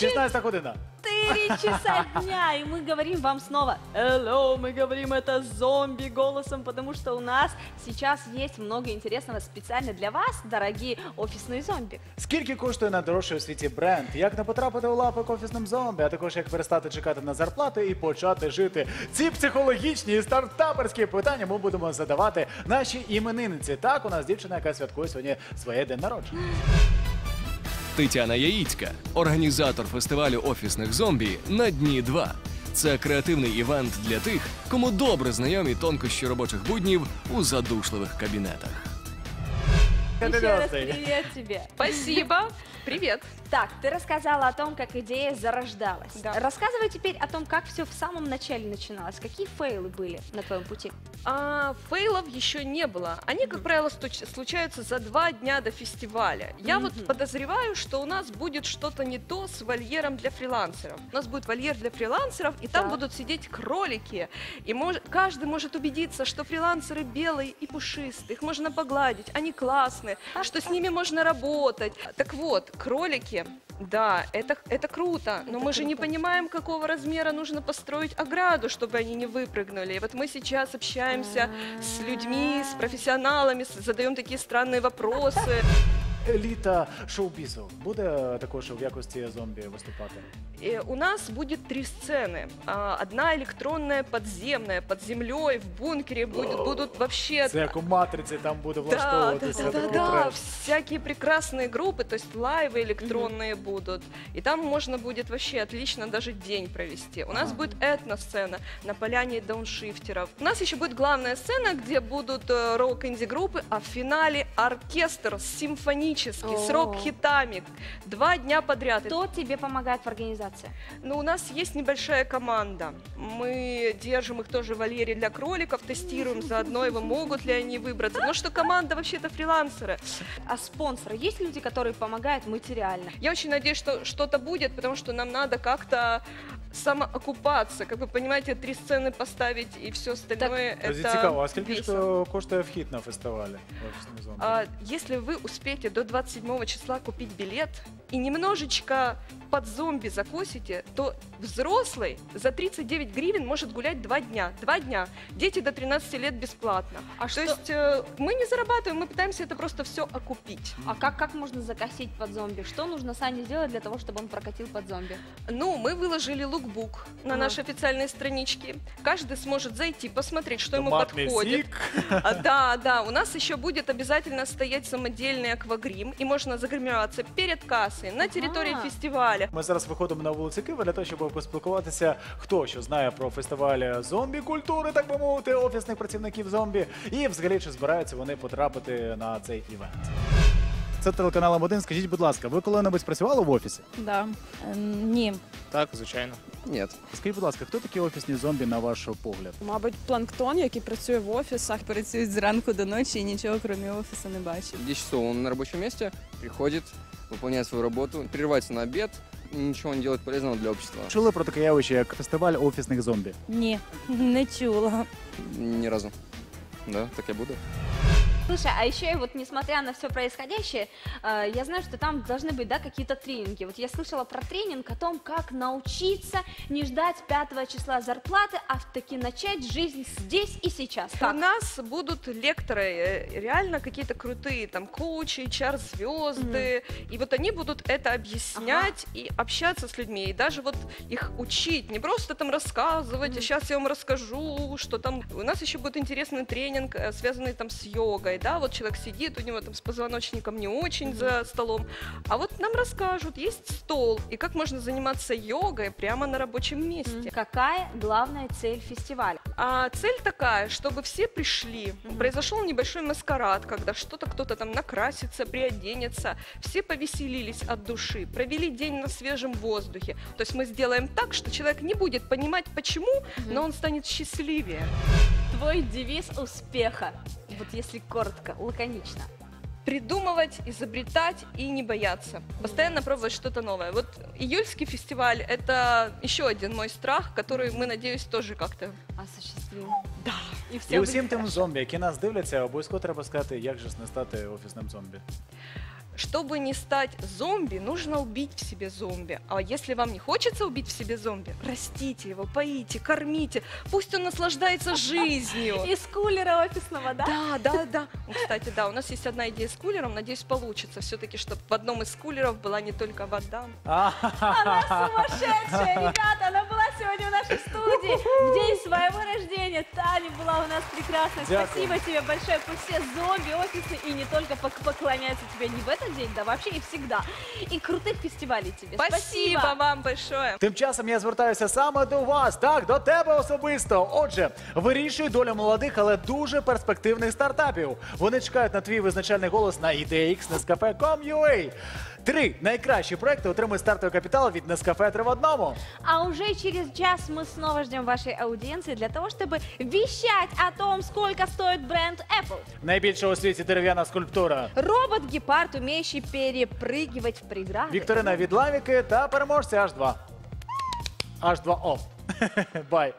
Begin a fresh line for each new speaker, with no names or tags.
16 година.
4 часа дня, и мы говорим вам снова «Hello», мы говорим это зомби голосом, потому что у нас сейчас есть много интересного специально для вас, дорогие офисные зомби.
Скільки коштує найдорожчий у світі бренд? Як не потрапити у лапи к офісним зомбі, а також як перестати чекати на зарплату і почати жити? Ці психологічні і стартаперські питання ми будемо задавати нашій іменинниці. Так, у нас дівчина, яка святкує сьогодні своє день народження.
Тетяна Яїцька, організатор фестивалю офісних зомбі на дні 2. Це креативний івент для тих, кому добре знайомі тонкощі робочих буднів у задушливих кабінетах.
Еще раз
Кандидатствуй.
привет тебе.
Спасибо. Привет.
Так, ты рассказала о том, как идея зарождалась.
Да.
Рассказывай теперь о том, как все в самом начале начиналось. Какие фейлы были на твоем пути?
А, фейлов еще не было. Они, как правило, стуч- случаются за два дня до фестиваля. Я вот
Мгм.
подозреваю, что у нас будет что-то не то с вольером для фрилансеров. У нас будет вольер для фрилансеров, и там будут сидеть кролики. И мож- каждый может убедиться, что фрилансеры белые и пушистые, их можно погладить, они классные, что с ними можно работать. Так вот, кролики, да, это, это круто, но
Это
мы же не
круто.
понимаем, какого размера нужно построить ограду, чтобы они не выпрыгнули. И вот мы сейчас общаемся с людьми, с профессионалами, задаем такие странные вопросы
Еліта шоу-бізу буде також в якості зомбі виступати.
И у нас будет три сцены. А, Одна электронная, подземная, под землей, в бункере будет, будут вообще...
Це як у матриці там буде
Да, да,
влаштовуватися.
да, да,
такий
да,
треш.
всякие прекрасные группы, то есть лайвы электронные будут. И там можно будет вообще отлично даже день провести. У нас
Ага.
будет этносцена на поляне дауншифтеров. У нас еще будет главная сцена, где будут э, рок-инди-группы, а в финале оркестр симфонический, с
О.
рок-хитами. Два дня подряд.
Кто тебе помогает в организации?
Ну, у нас есть небольшая команда. Мы держим их тоже в вольере для кроликов, тестируем заодно его, могут ли они выбраться. Потому что команда вообще-то фрилансеры.
А спонсоры? Есть люди, которые помогают материально?
Я очень надеюсь, что что-то будет, потому что нам надо как-то самоокупаться. Как вы понимаете, три сцены поставить и все остальное
Тоді
это
цікаво, а скільки ж
весело.
то коштує вхід на фестивалі офісних зомбі?
А, если вы успеете до 27 числа купить билет и немножечко под зомби закусите, то взрослый за 39 гривен может гулять два дня. Два дня. Дети до 13 лет бесплатно.
А
То
что-
есть э, мы не зарабатываем, мы пытаемся это просто все окупить.
А как, как можно закосить под зомби? Что нужно Сане сделать для того, чтобы он прокатил под зомби?
Ну, мы выложили лукбук на
Ага.
нашей официальной страничке. Каждый сможет зайти, посмотреть, что ему
Томатний
подходит.
сік.
А, да, да, у нас еще будет обязательно стоять самодельный аквагрим, и можна загримуватися перед касою, на території
Ага.
фестиваля.
Ми зараз виходимо на вулицю Києва для того, щоб поспілкуватися, хто що знає про фестиваль зомбі культури, так би мовити, офісних працівників зомбі, і взагалі чи збираються вони потрапити на цей івент. Це телеканал М1. Скажіть, будь ласка, ви коли-небудь працювали в офісі?
Да. Е, Ні.
Так, звичайно. Ні.
Скажіть, будь ласка, хто такі офісні зомбі на ваш погляд?
Мабуть, планктон, який працює в офісах, працюють зранку до ночі і нічого крім офісу не бачить.
10 часов он на рабочем месте, приходит, выполняет свою работу, прерывается на обед, ничего не делает полезного для общества.
Чули про таке явище, як фестиваль офісних зомбі?
Ні, не чула.
Ни разу. Да, так я буду.
Слушай, а еще вот несмотря на все происходящее, э, я знаю, что там должны быть, да, какие-то тренинги. Вот я слышала про тренинг о том, как научиться не ждать 5 числа зарплаты, а таки начать жизнь здесь и сейчас.
У
Как?
нас будут лекторы, э, реально какие-то крутые, там, коучи, HR-звезды, и вот они будут это объяснять и общаться с людьми, и даже вот их учить, не просто там рассказывать, а сейчас я вам расскажу, что там... У нас еще будет интересный тренинг, э, связанный там с йогой, да, вот человек сидит, у него там с позвоночником не очень за столом, а вот нам расскажут, есть стол, и как можно заниматься йогой прямо на рабочем месте.
Какая главная цель фестиваля?
А цель такая, чтобы все пришли. Произошел небольшой маскарад, когда что-то кто-то там накрасится, приоденется. Все повеселились от души, провели день на свежем воздухе. То есть мы сделаем так, что человек не будет понимать, почему, но он станет счастливее.
Твой девиз успеха. Вот если коротко, лаконично.
Придумывать, изобретать и не бояться. Постоянно пробовать что-то новое. Вот июльский фестиваль – это еще один мой страх, который мы, надеюсь, тоже как-то
Осуществим.
Да.
И все
І усім тим зомбі, які нас дивляться, обов'язково треба сказати, як же ж не стати офісним зомбі.
Чтобы не стать зомби, нужно убить в себе зомби. А если вам не хочется убить в себе зомби, растите его, поите, кормите. Пусть он наслаждается жизнью.
Из кулера офисного, да?
Да, да, да. Ну, Кстати, да, у нас есть одна идея с кулером. Надеюсь, получится. Все-таки, чтобы в одном из кулеров была не только вода.
Она сумасшедшая, ребята, она была сегодня в нашей студии в день своего рождения Таня была у нас прекрасная.
Дякую.
Спасибо тебе большое. Пусть все зомби офисные и не только пок- поклоняются тебе не в этот день, да вообще и всегда. И крутых фестивалей тебе.
Спасибо вам большое.
Тим часом я звертаюся саме до вас, так, до тебе особисто. Отже, вирішуй долю молодих, але дуже перспективних стартапів. Вони чекають на твій визначальний голос на IDX Nescafe.com.ua. Три найкращі проекти отримують стартовий капітал від Nescafe 3 в одному.
А уже через час мы снова ждем вашей аудиенции для того, чтобы вещать о том, сколько стоит бренд Apple.
Найбільша у світі дерев'яна скульптура.
Робот-гепард, умеющий перепрыгивать в преграды.
Вікторина від Лавіки та переможця H2. H2O. Бай.